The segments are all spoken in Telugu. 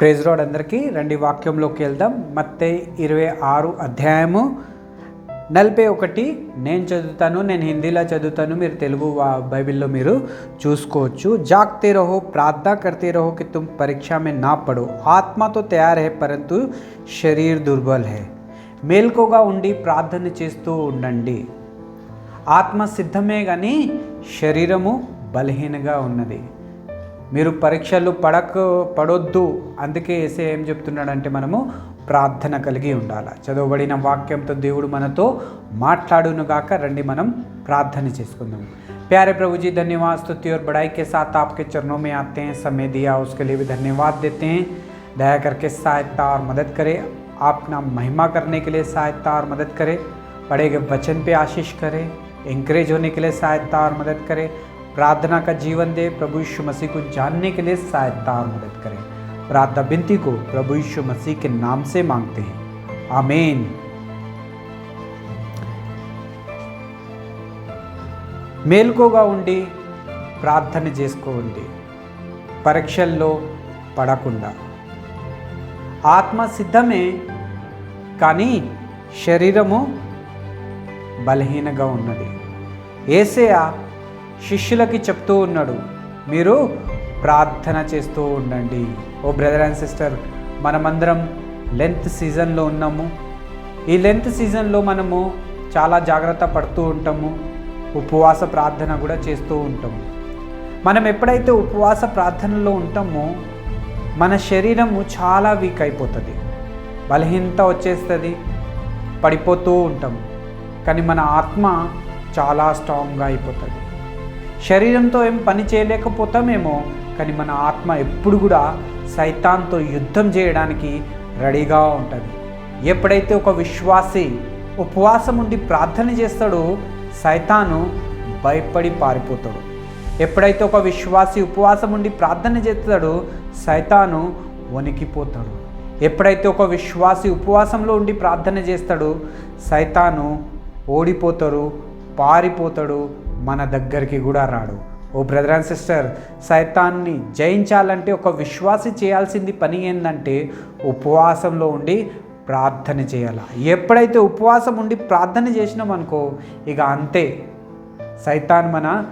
ప్రేజ్ రోడ్ అందరికీ. రండి వాక్యంలోకి వెళ్దాం. మత్తే ఇరవై ఆరు అధ్యాయము నలభై ఒకటి. నేను చదువుతాను నేను హిందీలో చదువుతాను. మీరు తెలుగు బైబిల్లో మీరు చూసుకోవచ్చు. జాగ్తే రహో ప్రార్థన కర్తే రహో కి తుమ్ పరీక్ష మే నా పడో. ఆత్మతో తయారు హే పరంతు శరీర్ దుర్బల్ హే. మేల్కోగా ఉండి ప్రార్థన చేస్తూ ఉండండి. ఆత్మ సిద్ధమే కానీ శరీరము బలహీనగా ఉన్నది. మీరు పరీక్షలు పడక పడొద్దు అందుకే ఏసే ఏం చెప్తున్నాడంటే మనము ప్రార్థన కలిగి ఉండాలి చదవబడిన వాక్యంతో దేవుడు మనతో మాట్లాడునుగాక రండి మనం ప్రార్థన చేసుకుందాం प्यारे प्रभु जी धन्यवाद स्तुति और बड़ाई के साथ आपके चरणों में आते हैं समय दिया उसके लिए भी धन्यवाद देते हैं दया करके सहायता और मदद करें आप ना महिमा करने के लिए सहायता और मदद करें पढ़े गए वचन पे आशीष करें इंकरेज होने के लिए सहायता और मदद करें प्रार्थना का जीवन दे प्रभु यीशु मसीह को जानने के लिए सहायता और मदद करें प्रार्थना बिनती को प्रभु यीशु मसीह के नाम से मांगते हैं आमीन మేల్కోగా ఉండి ప్రార్థన చేసుకోండి పరీక్షల్లో పడకుండా ఆత్మ సిద్ధమే కానీ శరీరము బలహీనగా ఉన్నది ఏసయ శిష్యులకి చెప్తూ ఉన్నాడు మీరు ప్రార్థన చేస్తూ ఉండండి. ఓ బ్రదర్ అండ్ సిస్టర్ మనమందరం లెంత్ సీజన్లో ఉన్నాము. ఈ లెంత్ సీజన్లో మనము చాలా జాగ్రత్త పడుతూ ఉంటాము. ఉపవాస ప్రార్థన కూడా చేస్తూ ఉంటాము. మనం ఎప్పుడైతే ఉపవాస ప్రార్థనలో ఉంటామో మన శరీరము చాలా వీక్ అయిపోతుంది. బలహీనత వచ్చేస్తుంది. పడిపోతూ ఉంటాము. కానీ మన ఆత్మ చాలా స్ట్రాంగ్గా అయిపోతుంది. శరీరంతో ఏం పని చేయలేకపోతామేమో కానీ మన ఆత్మ ఎప్పుడు కూడా సైతాన్తో యుద్ధం చేయడానికి రెడీగా ఉంటుంది. ఎప్పుడైతే ఒక విశ్వాసి ఉపవాసం ఉండి ప్రార్థన చేస్తాడో సైతాను భయపడి పారిపోతాడు. ఎప్పుడైతే ఒక విశ్వాసి ఉపవాసం ఉండి ప్రార్థన చేస్తాడో సైతాను వణికిపోతాడు. ఎప్పుడైతే ఒక విశ్వాసి ఉపవాసంలో ఉండి ప్రార్థన చేస్తాడో సైతాను ఓడిపోతాడు పారిపోతాడు మన దగ్గరికి కూడా రాడు. ఓ బ్రదర్ అండ్ సిస్టర్ సైతాన్ని జయించాలంటే ఒక విశ్వాసి చేయాల్సింది పని ఏంటంటే ఉపవాసంలో ఉండి ప్రార్థన చేయాలి? ఎప్పుడైతే ఉపవాసం ఉండి ప్రార్థన చేసినాం అనుకో ఇక అంతే. సైతాన్ మన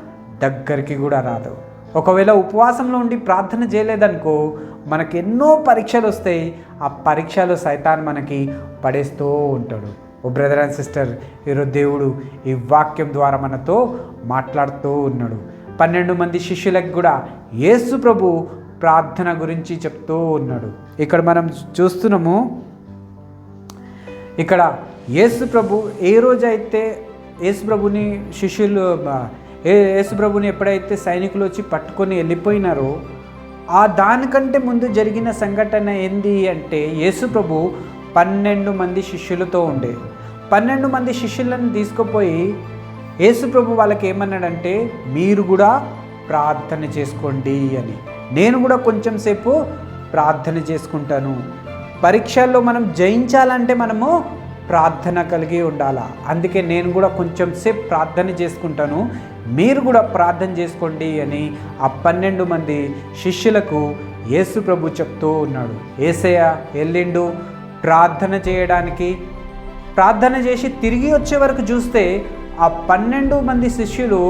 దగ్గరికి కూడా రాదు. ఒకవేళ ఉపవాసంలో ఉండి ప్రార్థన చేయలేదనుకో మనకి ఎన్నో పరీక్షలు వస్తాయి. ఆ పరీక్షలు సైతాన్ మనకి పడేస్తూ ఉంటాడు. ఓ బ్రదర్ అండ్ సిస్టర్ ఈరోజు దేవుడు ఈ వాక్యం ద్వారా మనతో మాట్లాడుతూ ఉన్నాడు. పన్నెండు మంది శిష్యులకు కూడా యేసు ప్రభు ప్రార్థన గురించి చెప్తూ ఉన్నాడు. ఇక్కడ మనం చూస్తున్నాము ఇక్కడ యేసు ప్రభు ఏ రోజైతే యేసు ప్రభుని శిష్యులు ఏ యేసు ప్రభుని ఎప్పుడైతే సైనికులు వచ్చి పట్టుకొని వెళ్ళిపోయినారో ఆ దానికంటే ముందు జరిగిన సంఘటన ఏంది అంటే యేసు ప్రభు పన్నెండు మంది శిష్యులతో ఉండే. పన్నెండు మంది శిష్యులను తీసుకుపోయి యేసుప్రభు వాళ్ళకి ఏమన్నాడంటే మీరు కూడా ప్రార్థన చేసుకోండి అని. నేను కూడా కొంచెం సేపు ప్రార్థన చేసుకుంటాను. పరీక్షల్లో మనం జయించాలంటే మనము ప్రార్థన కలిగి ఉండాలా? అందుకే నేను కూడా కొంచెం సేపు ప్రార్థన చేసుకుంటాను. మీరు కూడా ప్రార్థన చేసుకోండి అని ఆ పన్నెండు మంది శిష్యులకు యేసు ప్రభు చెప్తూ ఉన్నాడు. ఏసయ్య వెళ్ళిండు ప్రార్థన చేయడానికి ప్రార్థన చేసి తిరిగి వచ్చే వరకు చూస్తే ఆ పన్నెండు మంది శిష్యులు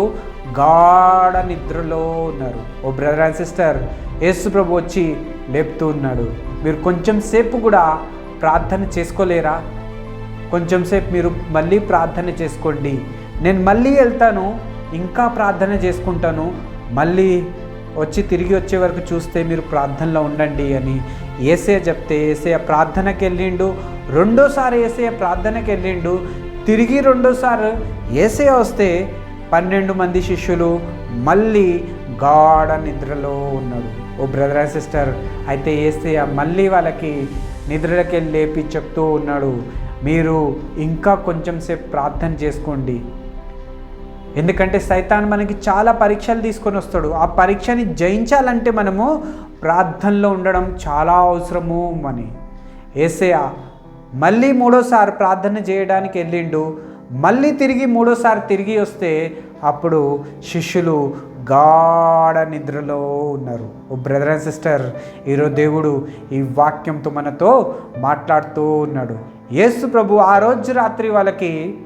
గాఢ నిద్రలో ఉన్నారు. O brother and sister Yesu ప్రభు వచ్చి లేపుతూ ఉన్నాడు. మీరు కొంచెం సేపు కూడా ప్రార్థన చేసుకోలేరా? కొంచెం సేపు మీరు మళ్ళీ ప్రార్థన చేసుకోండి. నేను మళ్ళీ వెళ్తాను ఇంకా ప్రార్థన చేసుకుంటాను. మళ్ళీ వచ్చి తిరిగి వచ్చే వరకు చూస్తే మీరు ప్రార్థనలో ఉండండి అని ఏసే చెప్తే ఏసే ప్రార్థనకి వెళ్ళిండు రెండోసారి ఏసే ప్రార్థనకి వెళ్ళిండు తిరిగి రెండోసారి ఏసే వస్తే పన్నెండు మంది శిష్యులు మళ్ళీ గాఢ నిద్రలో ఉన్నాడు ఓ బ్రదర్ అండ్ సిస్టర్ అయితే ఏసే మళ్ళీ వాళ్ళకి నిద్రలకి లేపి చెప్తూ ఉన్నాడు మీరు ఇంకా కొంచెం సేపు ప్రార్థన చేసుకోండి. ఎందుకంటే సైతాన్ మనకి చాలా పరీక్షలు తీసుకొని వస్తాడు. ఆ పరీక్షని జయించాలంటే మనము ప్రార్థనలో ఉండడం చాలా అవసరము అని. ఏసయ మళ్ళీ మూడోసారి ప్రార్థన చేయడానికి వెళ్ళిండు. మళ్ళీ తిరిగి మూడోసారి తిరిగి వస్తే అప్పుడు శిష్యులు గాఢ నిద్రలో ఉన్నారు. ఓ బ్రదర్ అండ్ సిస్టర్ ఈరోజు దేవుడు ఈ వాక్యంతో మనతో మాట్లాడుతూ ఉన్నాడు. యేసు ప్రభు ఆ రోజు రాత్రి వాళ్ళకి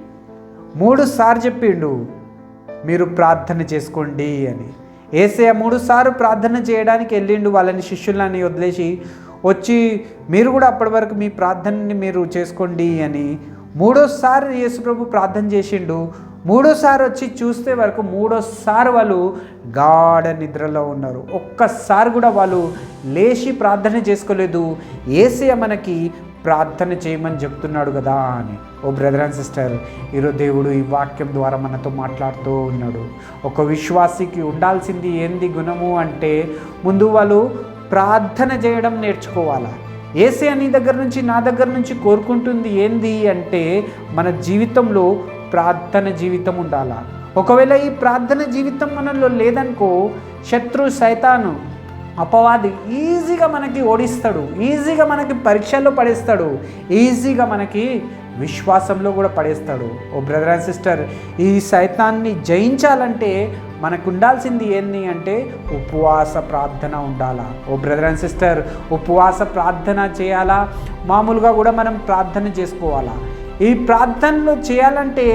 మూడు సార్లు చెప్పిండు మీరు ప్రార్థన చేసుకోండి అని. ఏసయ మూడుసార్లు ప్రార్థన చేయడానికి వెళ్ళిండు వాళ్ళని శిష్యులని వదిలేసి వచ్చి మీరు కూడా అప్పటి వరకు మీ ప్రార్థనని మీరు చేసుకోండి అని మూడోసారి యేసుప్రభు ప్రార్థన చేసిండు. మూడోసారి వచ్చి చూస్తే వరకు మూడోసారి వాళ్ళు గాఢ నిద్రలో ఉన్నారు. ఒక్కసారి కూడా వాళ్ళు లేచి ప్రార్థన చేసుకోలేదు. ఏసయ మనకి ప్రార్థన చేయమని చెప్తున్నాడు కదా అని. ఓ బ్రదర్ అండ్ సిస్టర్ ఈరోజు దేవుడు ఈ వాక్యం ద్వారా మనతో మాట్లాడుతూ ఉన్నాడు. ఒక విశ్వాసికి ఉండాల్సింది ఏంది గుణము అంటే ముందు వాళ్ళు ప్రార్థన చేయడం నేర్చుకోవాలా? ఏసే నీ దగ్గర నుంచి నా దగ్గర నుంచి కోరుకుంటుంది ఏంది అంటే మన జీవితంలో ప్రార్థన జీవితం ఉండాలా? ఒకవేళ ఈ ప్రార్థన జీవితం మనలో లేదనుకో శత్రు సైతాను అపవాది ఈజీగా మనకి ఓడిస్తాడు ఈజీగా మనకి పరీక్షల్లో పడేస్తాడు ఈజీగా మనకి విశ్వాసంలో కూడా పడేస్తాడు. ఓ బ్రదర్ అండ్ సిస్టర్ ఈ సైతాన్ని జయించాలంటే మనకు ఉండాల్సింది ఏంటి అంటే ఉపవాస ప్రార్థన ఉండాలా? ఓ బ్రదర్ అండ్ సిస్టర్ ఉపవాస ప్రార్థన చేయాలా? మామూలుగా కూడా మనం ప్రార్థన చేసుకోవాలా? ఈ ప్రార్థనలు చేయాలంటే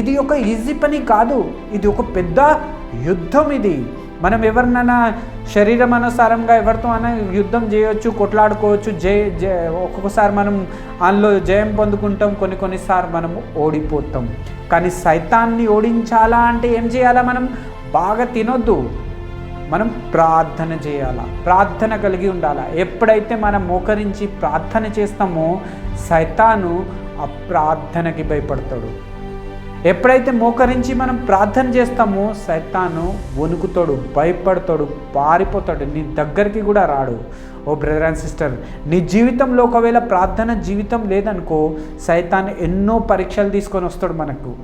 ఇది ఒక ఈజీ పని కాదు ఇది ఒక పెద్ద యుద్ధం ఇది. మనం ఎవరినైనా శరీరం అనుసారంగా ఎవరితో అయినా యుద్ధం చేయొచ్చు కొట్లాడుకోవచ్చు జయ జయ ఒక్కొక్కసారి మనం అందులో జయం పొందుకుంటాం కొన్ని కొన్నిసార్లు మనం ఓడిపోతాం. కానీ సైతాన్ని ఓడించాలా అంటే ఏం చేయాలా మనం? బాగా తినొద్దు. మనం ప్రార్థన చేయాలా ప్రార్థన కలిగి ఉండాలా. ఎప్పుడైతే మనం మోకరించి ప్రార్థన చేస్తామో సైతాను ఆ ప్రార్థనకి భయపడతాడు. ఎప్పుడైతే మోకరించి మనం ప్రార్థన చేస్తామో సైతాను వణుకుతాడు భయపడతాడు పారిపోతాడు నీ దగ్గరికి కూడా రాడు. ఓ బ్రదర్ అండ్ సిస్టర్ నీ జీవితంలో ఒకవేళ ప్రార్థన జీవితం లేదనుకో సైతాన్ ఎన్నో పరీక్షలు తీసుకొని వస్తాడు మనకు.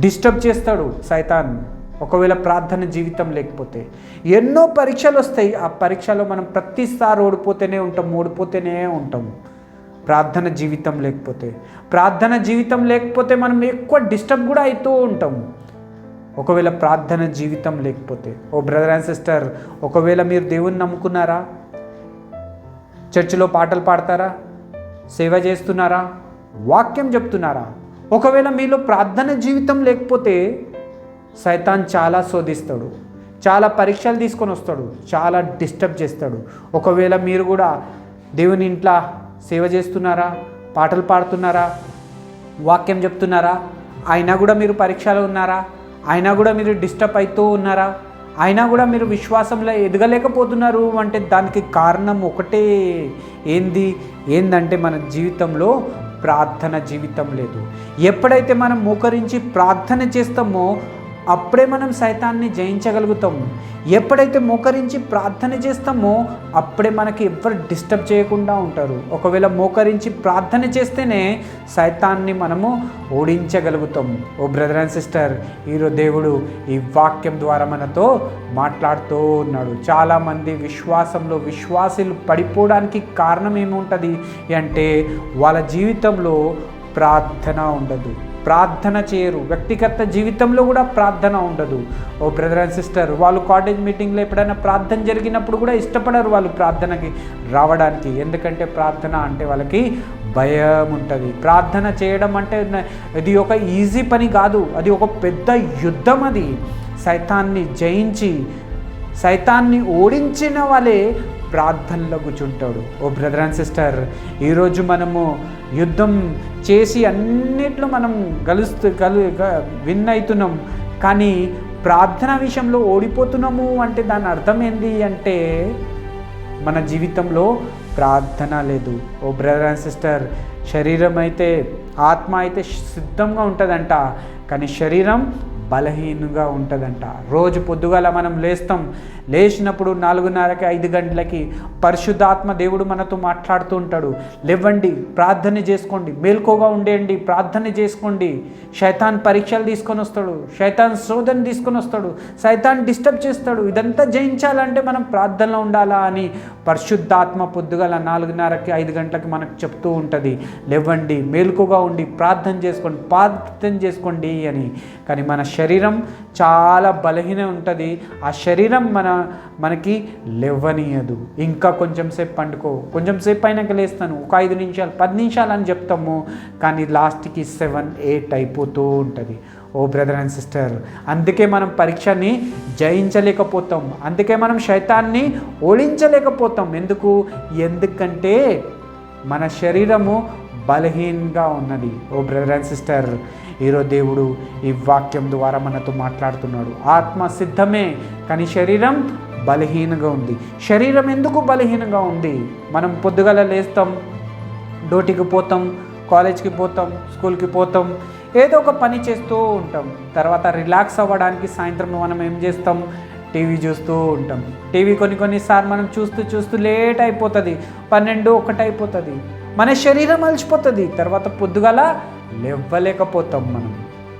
డిస్టర్బ్ చేస్తాడు సైతాన్ ఒకవేళ ప్రార్థన జీవితం లేకపోతే. ఎన్నో పరీక్షలు వస్తాయి ఆ పరీక్షలో మనం ప్రతిసారి ఓడిపోతేనే ఉంటాం ఓడిపోతేనే ఉంటాం. ప్రార్థన జీవితం లేకపోతే ప్రార్థన జీవితం లేకపోతే మనం ఎక్కువ డిస్టర్బ్ కూడా అవుతూ ఉంటాం. ఒకవేళ ప్రార్థన జీవితం లేకపోతే ఓ బ్రదర్ అండ్ సిస్టర్ ఒకవేళ మీరు దేవుణ్ణి నమ్ముకున్నారా? చర్చిలో పాటలు పాడతారా? సేవ చేస్తున్నారా? వాక్యం చెప్తున్నారా? ఒకవేళ మీలో ప్రార్థన జీవితం లేకపోతే సైతాన్ చాలా శోధిస్తాడు. చాలా పరీక్షలు తీసుకొని వస్తాడు. చాలా డిస్టర్బ్ చేస్తాడు. ఒకవేళ మీరు కూడా దేవుని ఇంట్లో సేవ చేస్తున్నారా? పాటలు పాడుతున్నారా? వాక్యం చెప్తున్నారా? అయినా కూడా మీరు పరీక్షలో ఉన్నారా? అయినా కూడా మీరు డిస్టర్బ్ అవుతూ ఉన్నారా? అయినా కూడా మీరు విశ్వాసంలో ఎదగలేకపోతున్నారు అంటే దానికి కారణం ఒకటే. ఏంది? ఏందంటే మన జీవితంలో ప్రార్థన జీవితం లేదు. ఎప్పుడైతే మనం మోకరించి ప్రార్థన చేస్తామో అప్పుడే మనం సైతాన్ని జయించగలుగుతాం. ఎప్పుడైతే మోకరించి ప్రార్థన చేస్తామో అప్పుడే మనకి ఎవరు డిస్టర్బ్ చేయకుండా ఉంటారు. ఒకవేళ మోకరించి ప్రార్థన చేస్తేనే సైతాన్ని మనము ఓడించగలుగుతాం. ఓ బ్రదర్ అండ్ సిస్టర్ ఈరోజు దేవుడు ఈ వాక్యం ద్వారా మనతో మాట్లాడుతూ ఉన్నాడు. చాలామంది విశ్వాసంలో విశ్వాసులు పడిపోవడానికి కారణం ఏముంటుంది అంటే వాళ్ళ జీవితంలో ప్రార్థన ఉండదు. ప్రార్థన చేయరు. వ్యక్తిగత జీవితంలో కూడా ప్రార్థన ఉండదు. ఓ బ్రదర్ అండ్ సిస్టర్ వాళ్ళు కాలేజ్ మీటింగ్లో ఎప్పుడైనా ప్రార్థన జరిగినప్పుడు కూడా ఇష్టపడరు వాళ్ళు ప్రార్థనకి రావడానికి. ఎందుకంటే ప్రార్థన అంటే వాళ్ళకి భయం ఉంటుంది. ప్రార్థన చేయడం అంటే ఇది ఒక ఈజీ పని కాదు. అది ఒక పెద్ద యుద్ధం అది. సైతాన్ని జయించి సైతాన్ని ఓడించిన వాళ్ళే ప్రార్థనలో కూర్చుంటాడు ఓ బ్రదర్ అండ్ సిస్టర్ ఈరోజు మనము యుద్ధం చేసి అన్నిట్లో మనం గలుస్తూ గలు విన్ అవుతున్నాం కానీ ప్రార్థన విషయంలో ఓడిపోతున్నాము అంటే దాని అర్థం ఏంది అంటే మన జీవితంలో ప్రార్థన లేదు. ఓ బ్రదర్ అండ్ సిస్టర్ శరీరం అయితే ఆత్మ అయితే సిద్ధంగా ఉంటుందంట. కానీ శరీరం బలహీనంగా ఉంటుందంట. రోజు పొద్దుగాల మనం లేస్తాం. లేచినప్పుడు నాలుగున్నరకి ఐదు గంటలకి పరిశుద్ధాత్మ దేవుడు మనతో మాట్లాడుతూ ఉంటాడు. లేవండి ప్రార్థన చేసుకోండి. మేల్కోగా ఉండేయండి ప్రార్థన చేసుకోండి. శైతాన్ పరీక్షలు తీసుకొని వస్తాడు. శైతాన్ శోధన తీసుకొని వస్తాడు. సైతాన్ డిస్టర్బ్ చేస్తాడు. ఇదంతా జయించాలంటే మనం ప్రార్థనలో ఉండాలా అని పరిశుద్ధాత్మ పొద్దుగల నాలుగున్నరకి ఐదు గంటలకి మనకు చెప్తూ ఉంటుంది. లేవండి మేల్కోగా ఉండి ప్రార్థన చేసుకోండి. ప్రార్థన చేసుకోండి అని. కానీ మన శరీరం చాలా బలహీన ఉంటుంది. ఆ శరీరం మన మనకి లేవనీయదు. ఇంకా కొంచెం సేపు పండుకో. కొంచెం సేపు అయినాక లేస్తాను. ఒక ఐదు నిమిషాలు పది నిమిషాలు అని చెప్తాము. కానీ లాస్ట్కి సెవెన్ ఎయిట్ అయిపోతూ ఉంటుంది. ఓ బ్రదర్ అండ్ సిస్టర్ అందుకే మనం పరీక్షని జయించలేకపోతాం. అందుకే మనం శైతాన్ని ఓడించలేకపోతాం. ఎందుకు? ఎందుకంటే మన శరీరము బలహీనంగా ఉన్నది. ఓ బ్రదర్ అండ్ సిస్టర్ ఈరోజు దేవుడు ఈ వాక్యం ద్వారా మనతో మాట్లాడుతున్నాడు. ఆత్మ సిద్ధమే కానీ శరీరం బలహీనంగా ఉంది. శరీరం ఎందుకు బలహీనంగా ఉంది? మనం పొద్దుగల లేస్తాం డ్యూటీకి పోతాం కాలేజ్కి పోతాం స్కూల్కి పోతాం ఏదో ఒక పని చేస్తూ ఉంటాం. తర్వాత రిలాక్స్ అవ్వడానికి సాయంత్రం మనం ఏం చేస్తాం? టీవీ చూస్తూ ఉంటాం. టీవీ కొన్ని కొన్నిసార్లు మనం చూస్తూ చూస్తూ లేట్ అయిపోతుంది. పన్నెండు ఒకటి అయిపోతుంది. మన శరీరం అలసిపోతుంది. తర్వాత పొద్దుగల లేవ్వలేకపోతాం మనం.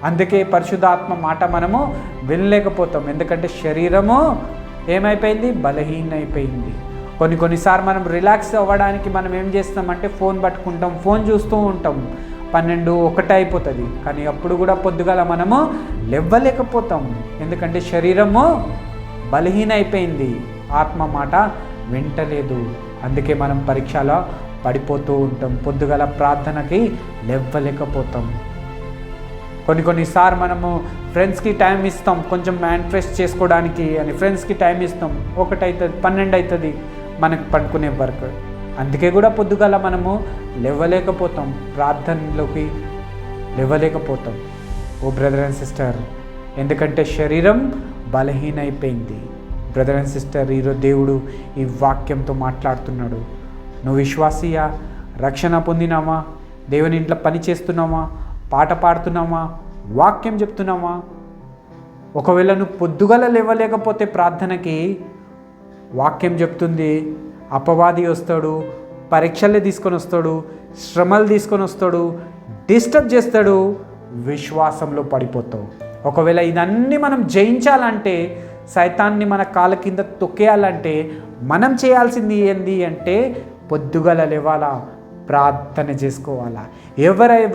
అందుకే పరిశుద్ధాత్మ మాట మనము వినలేకపోతాం. ఎందుకంటే శరీరము ఏమైపోయింది? బలహీన అయిపోయింది కొన్ని కొన్నిసార్లు మనం రిలాక్స్ అవ్వడానికి మనం ఏం చేస్తామంటే ఫోన్ పట్టుకుంటాం ఫోన్ చూస్తూ ఉంటాం. పన్నెండు ఒకటి అయిపోతుంది. కానీ అప్పుడు కూడా పొద్దుగల మనము లెవ్వలేకపోతాం. ఎందుకంటే శరీరము బలహీన అయిపోయింది ఆత్మ మాట వింటలేదు. అందుకే మనం పరీక్షలో పడిపోతూ ఉంటాం. పొద్దుగల ప్రార్థనకి లెవ్వలేకపోతాం కొన్ని కొన్నిసార్లు మనము ఫ్రెండ్స్కి టైం ఇస్తాం. కొంచెం మైండ్ చేసుకోవడానికి అని ఫ్రెండ్స్కి టైం ఇస్తాం. ఒకటి అవుతుంది పన్నెండు అవుతుంది మనకు పడుకునే వరకు. అందుకే కూడా పొద్దుగల మనము లేవలేకపోతాం. ప్రార్థనలోకి లేవలేకపోతాం. ఓ బ్రదర్ అండ్ సిస్టర్ ఎందుకంటే శరీరం బలహీనైపోయింది. బ్రదర్ అండ్ సిస్టర్ ఈరోజు దేవుడు ఈ వాక్యంతో మాట్లాడుతున్నాడు. నువ్వు విశ్వాసీయా? రక్షణ పొందినామా? దేవుని ఇంట్లో పని చేస్తున్నామా? పాట పాడుతున్నామా? వాక్యం చెప్తున్నామా? ఒకవేళ నువ్వు పొద్దుగల లేవలేకపోతే ప్రార్థనకి వాక్యం చెప్తుంది అపవాది వస్తాడు పరీక్షలే తీసుకొని వస్తాడు శ్రమలు తీసుకొని వస్తాడు డిస్టర్బ్ చేస్తాడు విశ్వాసంలో పడిపోతావు. ఒకవేళ ఇదన్నీ మనం జయించాలంటే సైతాన్ని మన కాళ్ళ కింద తొక్కేయాలంటే మనం చేయాల్సింది ఏంది అంటే పొద్దుగల లేవాలా? ప్రార్థన చేసుకోవాలా. ఎవరై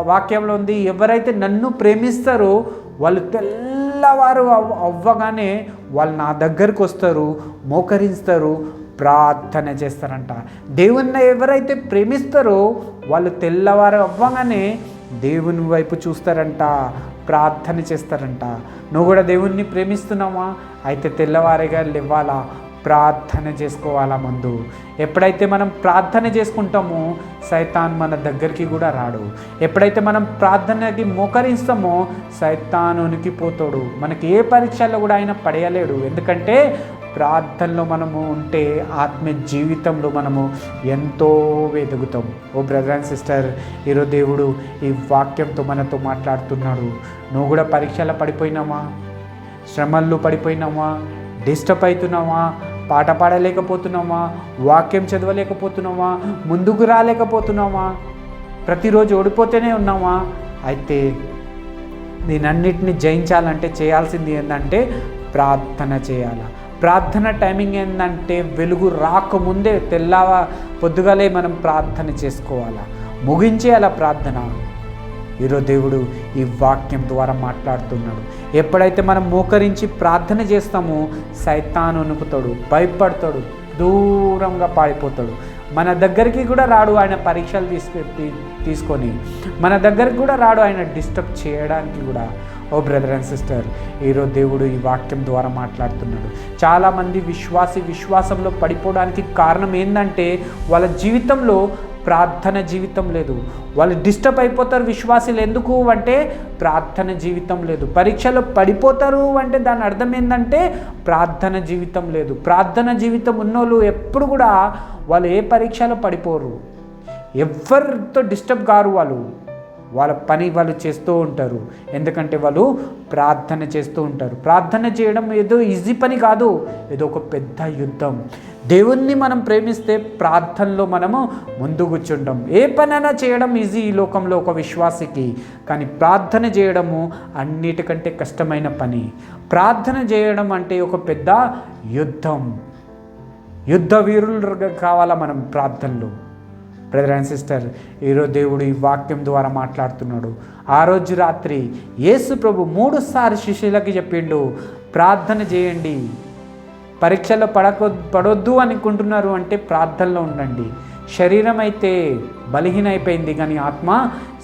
వాక్యంలో ఉంది ఎవరైతే నన్ను ప్రేమిస్తారో వాళ్ళు తెల్లవారు అవ్- అవ్వగానే వాళ్ళు నా దగ్గరకు వస్తారు మోకరిస్తారు ప్రార్థన చేస్తారంట. దేవుణ్ణి ఎవరైతే ప్రేమిస్తారో వాళ్ళు తెల్లవారు అవ్వగానే దేవుని వైపు చూస్తారంట ప్రార్థన చేస్తారంట. నువ్వు కూడా దేవుణ్ణి ప్రేమిస్తున్నావా? అయితే తెల్లవారిగా లేవాలా? ప్రార్థన చేసుకోవాలా ముందు? ఎప్పుడైతే మనం ప్రార్థన చేసుకుంటామో సైతాన్ మన దగ్గరికి కూడా రాడు. ఎప్పుడైతే మనం ప్రార్థనకి మోకరిస్తామో సైతానునికి పోతాడు. మనకి ఏ పరీక్షల్లో కూడా ఆయన పడేయలేడు. ఎందుకంటే ప్రార్థనలో మనము ఉంటే ఆత్మ జీవితంలో మనము ఎంతో వెతుకుతాం. ఓ బ్రదర్ అండ్ సిస్టర్ ఈరోజు దేవుడు ఈ వాక్యంతో మనతో మాట్లాడుతున్నాడు. నువ్వు కూడా పరీక్షలో పడిపోయినావా? శ్రమల్లో పడిపోయినావా? డిస్టర్బ్ అవుతున్నావా? పాట పాడలేకపోతున్నావా? వాక్యం చదవలేకపోతున్నావా? ముందుకు రాలేకపోతున్నావా? ప్రతిరోజు ఓడిపోతూనే ఉన్నావా? అయితే దీనన్నిటిని జయించాలంటే చేయాల్సింది ఏంటంటే ప్రార్థన చేయాలి. ప్రార్థన టైమింగ్ ఏంటంటే వెలుగు రాకముందే తెల్లవా పొద్దుగాలే మనం ప్రార్థన చేసుకోవాలా. ముగించేయాల ప్రార్థన. ఈరోజు దేవుడు ఈ వాక్యం ద్వారా మాట్లాడుతున్నాడు. ఎప్పుడైతే మనం మోకరించి ప్రార్థన చేస్తామో సైతాను అనుకుతాడు భయపడతాడు దూరంగా పారిపోతాడు. మన దగ్గరికి కూడా రాడు ఆయన పరీక్షలు తీసుకు తీసుకొని. మన దగ్గరికి కూడా రాడు ఆయన డిస్టర్బ్ చేయడానికి కూడా. ఓ బ్రదర్ అండ్ సిస్టర్ ఈరోజు దేవుడు ఈ వాక్యం ద్వారా మాట్లాడుతున్నాడు. చాలామంది విశ్వాసి విశ్వాసంలో పడిపోవడానికి కారణం ఏంటంటే వాళ్ళ జీవితంలో ప్రార్థన జీవితం లేదు. వాళ్ళు డిస్టర్బ్ అయిపోతారు విశ్వాసులు. ఎందుకు అంటే ప్రార్థన జీవితం లేదు. పరీక్షలో పడిపోతారు అంటే దాని అర్థం ఏంటంటే ప్రార్థన జీవితం లేదు. ప్రార్థన జీవితం ఉన్నోళ్ళు ఎప్పుడు కూడా వాళ్ళు ఏ పరీక్షలో పడిపోరు. ఎవరితో డిస్టర్బ్ కారు వాళ్ళు? వాళ్ళ పని వాళ్ళు చేస్తూ ఉంటారు. ఎందుకంటే వాళ్ళు ప్రార్థన చేస్తూ ఉంటారు. ప్రార్థన చేయడం ఏదో ఈజీ పని కాదు. ఏదో ఒక పెద్ద యుద్ధం. దేవుణ్ణి మనం ప్రేమిస్తే ప్రార్థనలో మనము ముందు కూర్చుంటాం. ఏ పనైనా చేయడం ఈజీ ఈ లోకంలో ఒక విశ్వాసికి. కానీ ప్రార్థన చేయడము అన్నిటికంటే కష్టమైన పని. ప్రార్థన చేయడం అంటే ఒక పెద్ద యుద్ధం. యుద్ధ వీరులుగా కావాలా మనం ప్రార్థనలు? బ్రదర్ అండ్ సిస్టర్ ఈరోజు దేవుడు ఈ వాక్యం ద్వారా మాట్లాడుతున్నాడు. ఆ రోజు రాత్రి యేసు ప్రభు మూడుసారి శిష్యులకి చెప్పిండు ప్రార్థన చేయండి. పరీక్షలో పడక పడొద్దు అనుకుంటున్నారు అంటే ప్రార్థనలో ఉండండి. శరీరం అయితే బలహీన అయిపోయింది కానీ ఆత్మ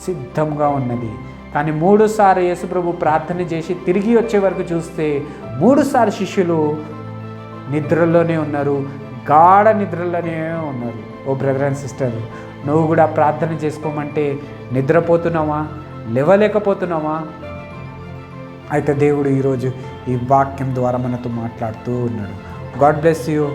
సిద్ధంగా ఉన్నది. కానీ మూడుసార్లు యేసుప్రభు ప్రార్థన చేసి తిరిగి వచ్చే వరకు చూస్తే మూడుసార్లు శిష్యులు నిద్రలోనే ఉన్నారు గాఢ నిద్రలోనే ఉన్నారు. ఓ బ్రదర్ అండ్ సిస్టర్ నువ్వు కూడా ప్రార్థన చేసుకోమంటే నిద్రపోతున్నావా? లేవలేకపోతున్నావా? అయితే దేవుడు ఈరోజు ఈ వాక్యం ద్వారా మనతో మాట్లాడుతూ ఉన్నాడు. God bless you.